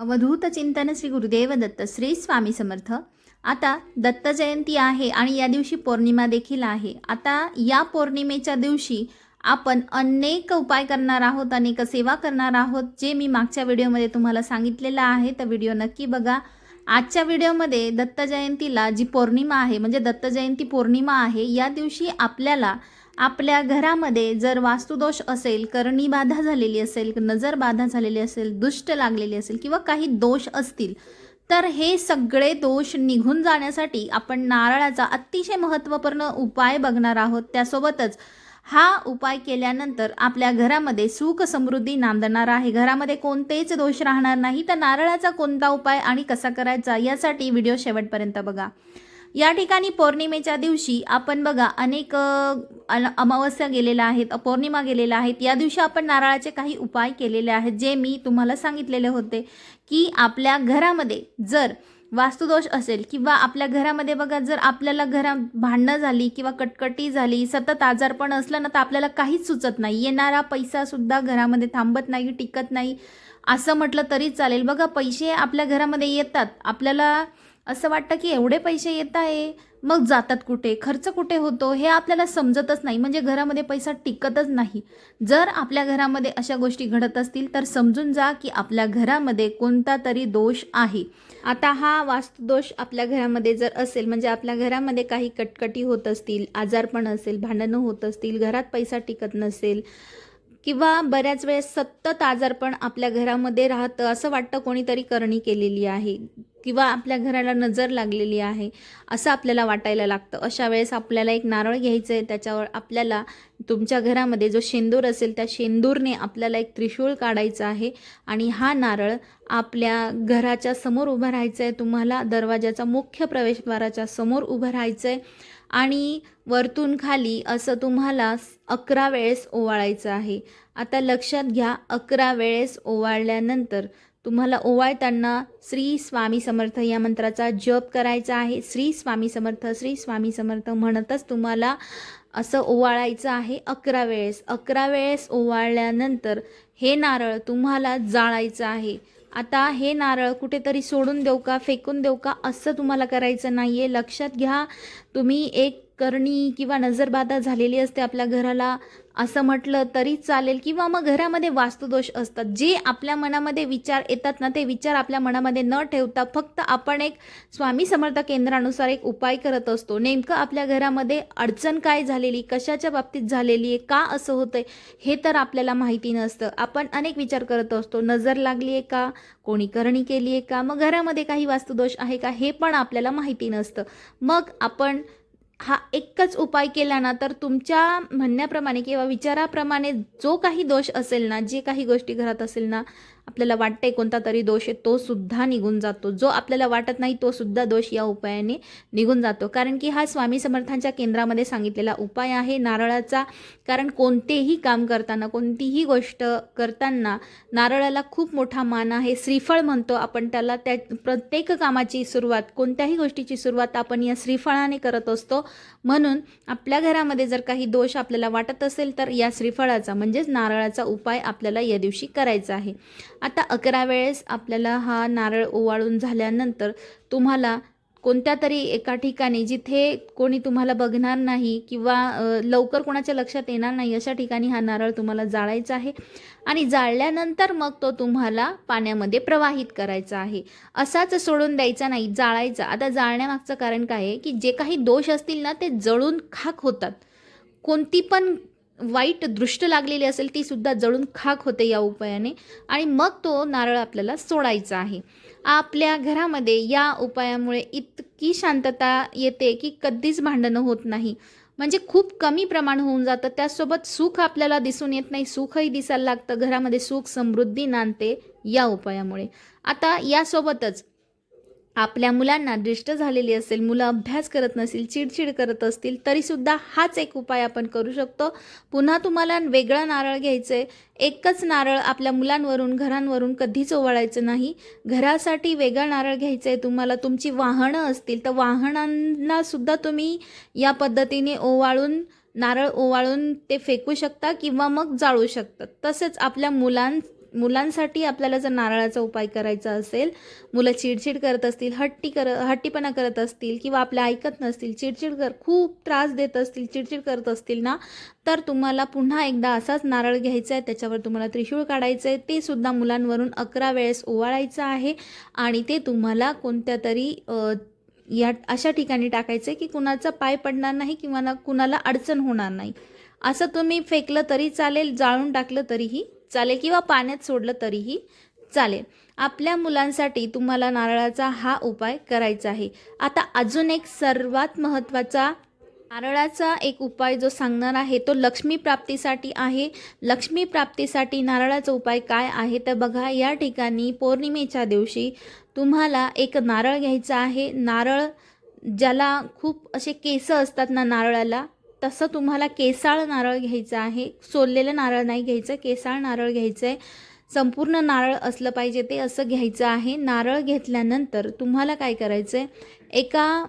अवधूत चिंतन श्री गुरुदेव दत्त श्री स्वामी समर्थ. आता दत्त जयंती आहे आणि या दिवशी पौर्णिमा देखील आहे. आता या पौर्णिमेच्या दिवशी आपण अनेक उपाय करणार आहोत अनेक सेवा करणार आहोत जे मी मागच्या व्हिडिओमध्ये तुम्हाला सांगितलेलं आहे. तर व्हिडिओ नक्की बघा. आजच्या व्हिडिओमध्ये दत्त जयंतीला जी पौर्णिमा आहे म्हणजे दत्त जयंती पौर्णिमा आहे या दिवशी आपल्याला आपल्या घरामध्ये जर वास्तुदोष असेल करणी बाधा झालेली असेल नजर बाधा झालेली असेल दुष्ट लागलेली असेल किंवा काही दोष असतील तर हे सगळे दोष निघून जाण्यासाठी आपण नारळाचा अतिशय महत्त्वपूर्ण उपाय बघणार आहोत. त्यासोबतच हा उपाय केल्यानंतर आपल्या घरामध्ये सुख समृद्धी नांदणार आहे. घरामध्ये कोणतेच दोष राहणार नाही. तर नारळाचा कोणता उपाय आणि कसा करायचा यासाठी व्हिडिओ शेवटपर्यंत बघा. या ठिकाणी पौर्णिमेच्या दिवशी आपण बघा अनेक अमावस्या गेलेल्या आहेत पौर्णिमा गेलेल्या आहेत. या दिवशी आपण नारळाचे काही उपाय केलेले आहेत जे मी तुम्हाला सांगितलेले होते की आपल्या घरामध्ये जर वास्तुदोष असेल किंवा आपल्या घरामध्ये बघा जर आपल्याला घरा भांडणं झाली किंवा कटकटी झाली सतत आजारपण असलं ना तर आपल्याला काहीच सुचत नाही. येणारा पैसासुद्धा घरामध्ये थांबत नाही टिकत नाही. असं म्हटलं तरी चालेल. बघा पैसे आपल्या घरामध्ये येतात. आपल्याला असं वाटतं की एवढे पैसे येत आहे? मग जातात कुठे? खर्च कुठे होतो? हे आपल्याला समजतच नाही. म्हणजे घरामध्ये पैसा टिकतच नाही. जर आपल्या घरामध्ये अशा गोष्टी घडत असतील तर समजून जा की आपल्या घरामध्ये कोणता तरी दोष आहे. आता हा वास्तुदोष आपल्या घरामध्ये जर असेल म्हणजे आपल्या घरामध्ये काही कटकटी होत असतील आजारपण असेल भांडणं होत असतील घरात पैसा टिकत नसेल किंवा बऱ्याच वेळेस सतत आजारपण आपल्या घरामध्ये राहतं असं वाटतं कोणीतरी करणी केलेली आहे. किंवा आपल्या घराला नजर लागलेली आहे असं आपल्याला वाटायला लागतं. अशा वेळेस आपल्याला एक नारळ घ्यायचं आहे त्याच्यावर आपल्याला तुमच्या घरामध्ये जो शेंदूर असेल त्या शेंदूरने आपल्याला एक त्रिशूळ काढायचा आहे आणि हा नारळ आपल्या घराच्या समोर उभं राहायचं आहे तुम्हाला दरवाजाचा मुख्य प्रवेशद्वाराच्या समोर उभं राहायचं आहे आणि वरतून खाली असं तुम्हाला अकरा वेळेस ओवाळायचं आहे. आता लक्षात घ्या अकरा वेळेस ओवाळल्यानंतर तुम्हाला ओवाळताना श्री स्वामी समर्थ या मंत्राचा जप करायचा आहे. श्री स्वामी समर्थ श्री स्वामी समर्थ म्हणतच तुम्हाला असं ओवाळायचं आहे अकरा वेळेस. अकरा वेळेस ओवाळल्यानंतर हे नारळ तुम्हाला जाळायचं आहे. आता हे नारळ कुठेतरी सोडून देऊ का फेकून देऊ का असं तुम्हाला करायचं नाही आहे लक्षात घ्या तुम्ही एक करणी किंवा नजरबाधा झालेली असते आपल्या घराला असं म्हटलं तरी चालेल. किंवा मग घरामध्ये वास्तुदोष असतात. जे आपल्या मनामध्ये विचार येतात ना ते विचार आपल्या मनामध्ये न ठेवता फक्त आपण एक स्वामी समर्थ केंद्रानुसार एक उपाय करत असतो. नेमकं आपल्या घरामध्ये अडचण काय झालेली कशाच्या बाबतीत झालेली आहे का असं होतंय हे तर आपल्याला माहिती नसतं. आपण अनेक विचार करत असतो. नजर लागली आहे का? कोणी करणी केली आहे का? मग घरामध्ये काही वास्तुदोष आहे का? हे पण आपल्याला माहिती नसतं. मग आपण हा एकच उपाय केला ना तर तुमच्या म्हणण्याप्रमाणे किंवा विचाराप्रमाणे जो काही दोष असेल ना जे काही गोष्टी घरात असेल ना आपल्याला वाटते कोणता तरी दोष आहे तो सुद्धा निघून जातो. जो आपल्याला वाटत नाही तो सुद्धा दोष या उपायाने निघून जातो. कारण की हा स्वामी समर्थांच्या केंद्रामध्ये सांगितलेला उपाय आहे नारळाचा. कारण कोणतेही काम करताना कोणतीही गोष्ट करताना नारळाला खूप मोठा मान आहे. श्रीफळ म्हणतो आपण त्याला. त्या प्रत्येक कामाची सुरुवात कोणत्याही गोष्टीची सुरुवात आपण या श्रीफळाने करत असतो. म्हणून आपल्या घरामध्ये जर काही दोष आपल्याला वाटत असेल तर या श्रीफळाचा म्हणजेच नारळाचा उपाय आपल्याला या दिवशी करायचा आहे. आता अकरा वेळेस आपल्याला हा नारळ ओवाळून झाल्यानंतर तुम्हाला कोणत्या तरी एका ठिकाणी जिथे कोणी तुम्हाला बघणार नाही किंवा लवकर कोणाच्या लक्षात येणार नाही अशा ठिकाणी हा नारळ तुम्हाला जाळायचा आहे. आणि जाळल्यानंतर मग तो तुम्हाला पाण्यामध्ये प्रवाहित करायचा आहे. असाच सोडून द्यायचा नाही जाळायचा. आता जाळण्यामागचं कारण काय आहे की जे काही दोष असतील ना ते जळून खाक होतात. कोणती पण वाईट दृष्ट लागलेली असेल ती सुद्धा जळून खाक होते या उपायाने. आणि मग तो नारळ आपल्याला सोडायचा आहे. आपल्या घरामध्ये या उपायामुळे इतकी शांतता येते की कधीच भांडणं होत नाही. म्हणजे खूप कमी प्रमाण होऊन जातं. त्यासोबत सुख आपल्याला दिसून येत नाही. सुखही दिसायला लागतं. घरामध्ये सुख समृद्धी नांदते या उपायामुळे. आता यासोबतच आपल्या मुलांना दृष्ट झालेली असेल मुलं अभ्यास करत नसतील चिडचिड करत असतील तरीसुद्धा हाच एक उपाय आपण करू शकतो. पुन्हा तुम्हाला वेगळं नारळ घ्यायचं आहे एकच नारळ आपल्या मुलांवरून घरांवरून कधीच ओवाळायचं नाही. घरासाठी वेगळं नारळ घ्यायचं आहे तुम्हाला तुमची वाहनं असतील तर वाहनांनासुद्धा तुम्ही या पद्धतीने ओवाळून नारळ ओवाळून ते फेकू शकता किंवा मग जाळू शकता. तसेच आपल्या मुलां मुलांसाठी आपल्याला जर नारळाचा उपाय करायचा असेल मुलं चिडचिड करत असतील हट्टी कर हट्टीपणा करत असतील किंवा आपल्या ऐकत नसतील चिडचिड कर खूप त्रास देत असतील चिडचिड करत असतील ना तर तुम्हाला पुन्हा एकदा असाच नारळ घ्यायचा आहे त्याच्यावर तुम्हाला त्रिशूळ काढायचं आहे ते सुद्धा मुलांवरून अकरा वेळेस ओवाळायचं आहे आणि ते तुम्हाला कोणत्या तरी या अशा ठिकाणी टाकायचं आहे की कुणाचा पाय पडणार नाही किंवा ना कुणाला अडचण होणार नाही. असं तुम्ही फेकलं तरी चालेल जाळून टाकलं तरीही चालेल किंवा पाण्यात सोडलं तरीही चालेल. आपल्या मुलांसाठी तुम्हाला नारळाचा हा उपाय करायचा आहे. आता अजून एक सर्वात महत्त्वाचा नारळाचा एक उपाय जो सांगणार आहे तो लक्ष्मी प्राप्तीसाठी आहे. लक्ष्मी प्राप्तीसाठी नारळाचा उपाय काय आहे? तर बघा या ठिकाणी पौर्णिमेच्या दिवशी तुम्हाला एक नारळ घ्यायचा आहे. नारळ ज्याला खूप असे केस असतात ना नारळाला तसं तुम्हाला केसाळ नारळ घ्यायचं आहे. सोललेलं नारळ नाही घ्यायचं केसाळ नारळ घ्यायचं आहे संपूर्ण नारळ असलं पाहिजे ते असं घ्यायचं आहे. नारळ घेतल्यानंतर तुम्हाला काय करायचं आहे एका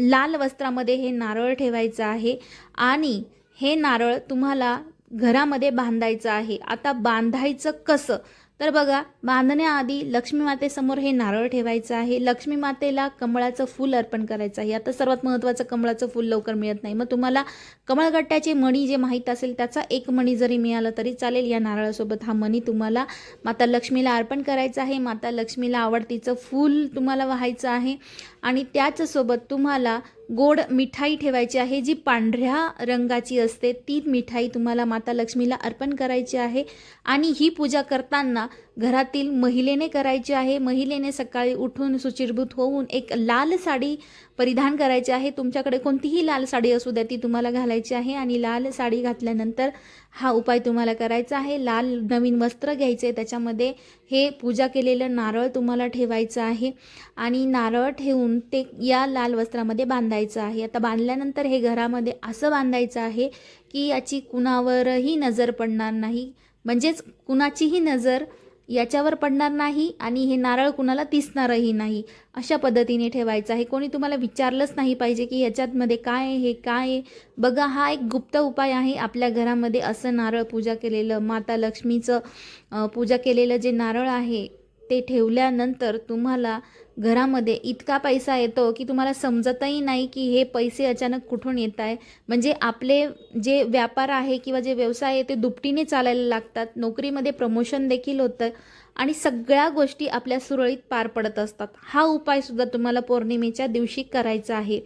लाल वस्त्रामध्ये हे नारळ ठेवायचं आहे आणि हे नारळ तुम्हाला घरामध्ये बांधायचं आहे. आता बांधायचं कसं? तर बघा बांधण्याआधी लक्ष्मी मातेसमोर हे नारळ ठेवायचं आहे. लक्ष्मी मातेला कमळाचं फूल अर्पण करायचं आहे. आता सर्वात महत्त्वाचं कमळाचं फूल लवकर मिळत नाही. मग तुम्हाला कमळगट्ट्याचे मणी जे माहीत असेल त्याचा एक मणी जरी मिळाला तरी चालेल. या नारळासोबत हा मणी तुम्हाला माता लक्ष्मीला अर्पण करायचा आहे. माता लक्ष्मीला आवडतीचं फूल तुम्हाला व्हायचं आहे. आणि त्याचसोबत तुम्हाला गोड मिठाई ठेवायची आहे जी पांढऱ्या रंगाची असते. ती मिठाई तुम्हाला माता लक्ष्मीला अर्पण करायची आहे आणि ही पूजा करताना घरातील महिलेने करायची आहे. महिलेने सकाळी उठून सुचिरभूत होऊन एक लाल साडी परिधान करायचे आहे. तुमच्याकडे कोणतीही लाल साडी असू द्या ती तुम्हाला घालायची आहे. आणि लाल साडी घातल्यानंतर हा उपाय तुम्हाला करायचा आहे. लाल नवीन वस्त्र घ्यायचे त्याच्यामध्ये हे पूजा केलेलं नारळ तुम्हाला ठेवायचं आहे. आणि नारळ ठेवून ते या लाल वस्त्रामध्ये बांधायचं आहे. आता बांधल्यानंतर हे घरामध्ये असं बांधायचं आहे की याची कुणावरही नजर पडणार नाही. म्हणजेच कुणाचीही नजर याच्यावर पडणार नाही आणि हे नारळ कुणाला दिसणारही नाही. अशा पद्धतीने ठेवायचं आहे. कोणी तुम्हाला विचारलंच नाही पाहिजे की ह्याच्यातमध्ये काय आहे हे काय आहे. बघा हा एक गुप्त उपाय आहे. आपल्या घरामध्ये असं नारळ पूजा केलेलं माता लक्ष्मीचं पूजा केलेलं जे नारळ आहे ते ठेवल्यानंतर तुम्हाला घरामध्ये इतका पैसा येतो की तुम्हाला समजतही नाही की हे पैसे अचानक कुठून येत आहे. म्हणजे आपले जे व्यापार आहे किंवा जे व्यवसाय आहे ते दुपटीने चालायला लागतात. नोकरीमध्ये प्रमोशन देखील होतं. आणि सगळ्या गोष्टी आपल्या सुरळीत पार पडत असतात. हा उपायसुद्धा तुम्हाला पौर्णिमेच्या दिवशी करायचा आहे.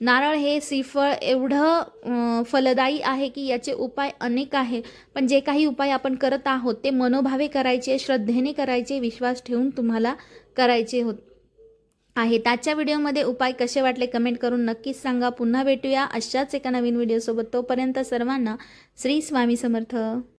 नारळ हे श्रीफळ एवढं फलदायी आहे की याचे उपाय अनेक आहे. पण जे काही उपाय आपण करत आहोत ते मनोभावे करायचे श्रद्धेने करायचे विश्वास ठेवून तुम्हाला करायचे होत. आहेत आजच्या व्हिडिओमध्ये उपाय कसे वाटले कमेंट करून नक्कीच सांगा. पुन्हा भेटूया अशाच एका नवीन व्हिडिओसोबत. तोपर्यंत सर्वांना श्री स्वामी समर्थ.